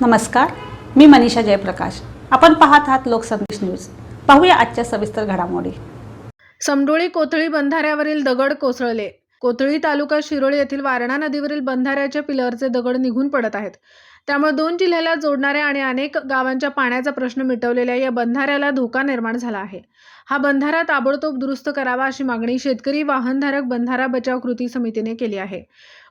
नमस्कार मी मनीषा जयप्रकाश. आपण पाहत आहात लोकसंदेश न्यूज. पाहूया आजच्या सविस्तर घडामोडी. समडोळी कोथळी बंधाऱ्यावरील दगड कोसळले. कोथळी तालुका शिरोळी येथील वारणा नदीवरील बंधाऱ्याच्या पिलरचे दगड निघून पडत आहेत. त्यामुळे दोन जिल्ह्याला जोडणाऱ्या आणि अनेक गावांच्या पाण्याचा प्रश्न मिटवलेल्या या बंधाऱ्याला धोका निर्माण झाला आहे. हा बंधारा ताबडतोब दुरुस्त करावा अशी मागणी शेतकरी वाहनधारक बंधारा बचाव कृती समितीने केली आहे.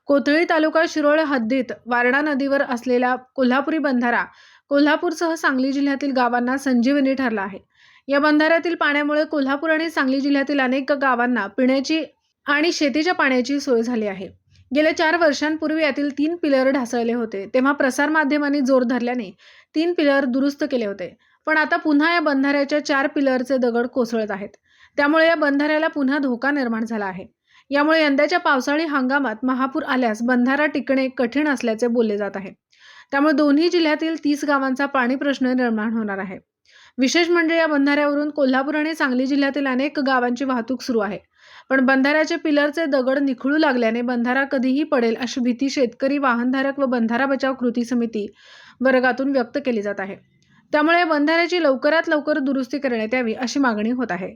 कोथळी तालुका शिरोळ हद्दीत वारणा नदीवर असलेला कोल्हापुरी बंधारा कोल्हापूरसह सांगली जिल्ह्यातील गावांना संजीवनी ठरला आहे. या बंधाऱ्यातील पाण्यामुळे कोल्हापूर आणि सांगली जिल्ह्यातील अनेक गावांना पिण्याची आणि शेतीच्या पाण्याची सोय झाली आहे. गेल्या चार वर्षांपूर्वी यातील तीन पिलर ढासळले होते तेव्हा प्रसारमाध्यमांनी जोर धरल्याने तीन पिलर दुरुस्त केले होते. पण आता पुन्हा या बंधाऱ्याच्या चार पिलरचे दगड कोसळत आहेत. त्यामुळे या बंधाऱ्याला पुन्हा धोका निर्माण झाला आहे. यामुळे यंदाच्या पावसाळी हंगामात महापूर आल्यास बंधारा टिकणे कठीण असल्याचे बोलले जात आहे. त्यामुळे दोन्ही जिल्ह्यातील तीस गावांचा पाणी प्रश्न निर्माण होणार आहे. विशेष म्हणजे या बंधाऱ्यावरून कोल्हापूर आणि सांगली जिल्ह्यातील अनेक गावांची वाहतूक सुरू आहे. पण बंधाऱ्याचे पिलरचे दगड निखळू लागल्याने बंधारा कधीही पडेल अशी भीती शेतकरी वाहनधारक व बंधारा बचाव कृती समिती वर्गातून व्यक्त केली जात आहे. त्यामुळे बंधाऱ्याची लवकरात लवकर दुरुस्ती करण्यात यावी अशी मागणी होत आहे.